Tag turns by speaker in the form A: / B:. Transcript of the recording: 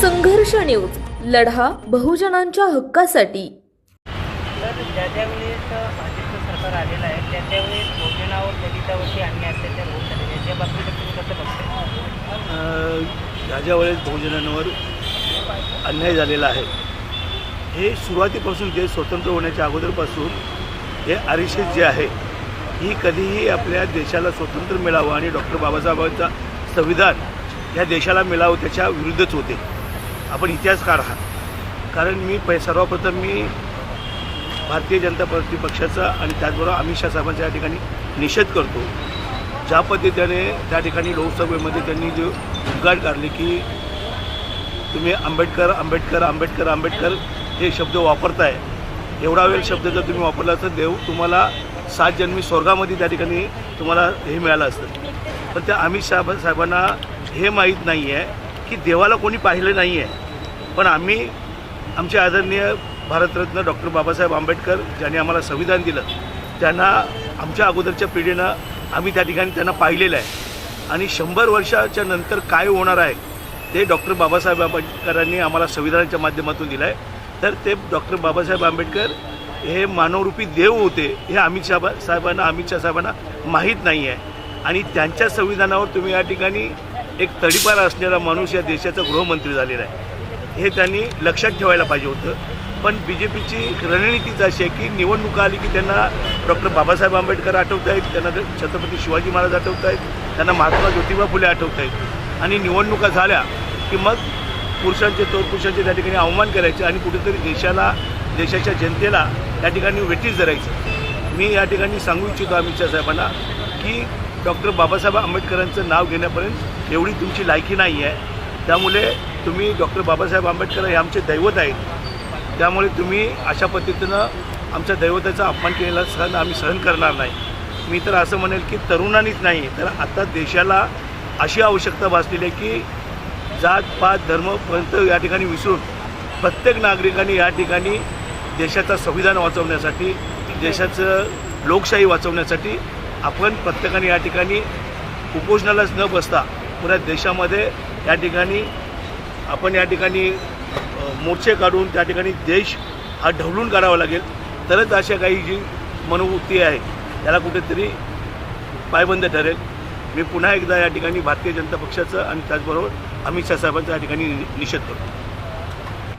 A: संघर्ष न्यूज. लढा बहुजनांच्या हक्कासाठी.
B: तर ज्या ज्या वेळेस भाजपचं सरकार आलेलं आहे त्या त्यावेळेस भोजनावर दलितावरती अन्याय अत्याचार होत झालेले आहे. त्या बाबतीत तुम्ही कसं बघताय
C: ज्या ज्या वेळेस बहुजनांवर अन्याय झालेला आहे हे सुरुवातीपासून जे स्वतंत्र होण्याच्या अगोदरपासून हे आरिशेस जे आहे ही कधीही आपल्या देशाला स्वतंत्र मिळावं आणि डॉक्टर बाबासाहेबांचा संविधान या देशाला मिळावं त्याच्या विरुद्धच होते. आपण इतिहासकार आहात कारण मी पै सर्वप्रथम मी भारतीय जनता पार्टी पक्षाचा आणि त्याचबरोबर अमित शहा साहेबांचा या ठिकाणी निषेध करतो. ज्या पद्धतीने त्या ठिकाणी लोकसभेमध्ये त्यांनी जे उद्गाट काढले की तुम्ही आंबेडकर आंबेडकर आंबेडकर आंबेडकर हे शब्द वापरताय एवढा वेळ शब्द जर तुम्ही वापरला तर देव तुम्हाला सात जन्मी स्वर्गामध्ये त्या ठिकाणी तुम्हाला हे मिळालं असतं. पण त्या अमित शाह साहेबांना हे माहीत नाही आहे की देवाला कोणी पाहिलं नाही आहे पण आम्ही आमचे आदरणीय भारतरत्न डॉक्टर बाबासाहेब आंबेडकर ज्यांनी आम्हाला संविधान दिलं त्यांना आमच्या अगोदरच्या पिढीनं आम्ही त्या ठिकाणी त्यांना पाहिलेलं आहे. आणि शंभर वर्षाच्या नंतर काय होणार आहे ते डॉक्टर बाबासाहेब आंबेडकरांनी आम्हाला संविधानाच्या माध्यमातून दिलं आहे तर ते डॉक्टर बाबासाहेब आंबेडकर हे मानवरूपी देव होते हे अमित शहा साहेबांना अमित शहा साहेबांना माहीत नाही आहे. आणि त्यांच्या संविधानावर तुम्ही या ठिकाणी एक तडीपार असलेला माणूस या देशाचा गृहमंत्री झालेला आहे. हे त्यांनी लक्षात ठेवायला पाहिजे होतं. पण बी जे पीची रणनीतीच अशी आहे की निवडणूक आली की त्यांना डॉक्टर बाबासाहेब आंबेडकर आठवत आहेत त्यांना छत्रपती शिवाजी महाराज आठवत आहेत त्यांना महात्मा ज्योतिबा फुले आठवत आहेत. आणि निवडणुका झाल्या की मग पुरुषांचे तोर पुरुषांचे त्या ठिकाणी अवमान करायचे आणि कुठेतरी देशाला देशाच्या जनतेला त्या ठिकाणी वेटीस धरायचं. मी या ठिकाणी सांगू इच्छितो अमित शहा साहेबांना की डॉक्टर बाबासाहेब आंबेडकरांचं नाव घेण्यापर्यंत एवढी तुमची लायकी नाही आहे. त्यामुळे तुम्ही डॉक्टर बाबासाहेब आंबेडकर हे आमचे दैवत आहेत. त्यामुळे तुम्ही अशा पद्धतीनं आमच्या दैवताचा अपमान केलेला सहन आम्ही सहन करणार नाही. मी तर असं म्हणेल की तरुणांनीच नाही तर आता देशाला अशी आवश्यकता भासलेली आहे की जात पात धर्म पंथ या ठिकाणी विसरून प्रत्येक नागरिकांनी या ठिकाणी देशाचं संविधान वाचवण्यासाठी देशाचं लोकशाही वाचवण्यासाठी आपण प्रत्येकाने या ठिकाणी उपोषणालाच न बसता पुऱ्या देशामध्ये या ठिकाणी आपण या ठिकाणी मोर्चे काढून त्या ठिकाणी देश हा ढवळून काढावा लागेल. तरच अशा काही जी मनोवृत्ती आहे त्याला कुठेतरी पायबंद ठरेल. मी पुन्हा एकदा या ठिकाणी भारतीय जनता पक्षाचं आणि त्याचबरोबर अमित शहा साहेबांचा या ठिकाणी निषेध करतो.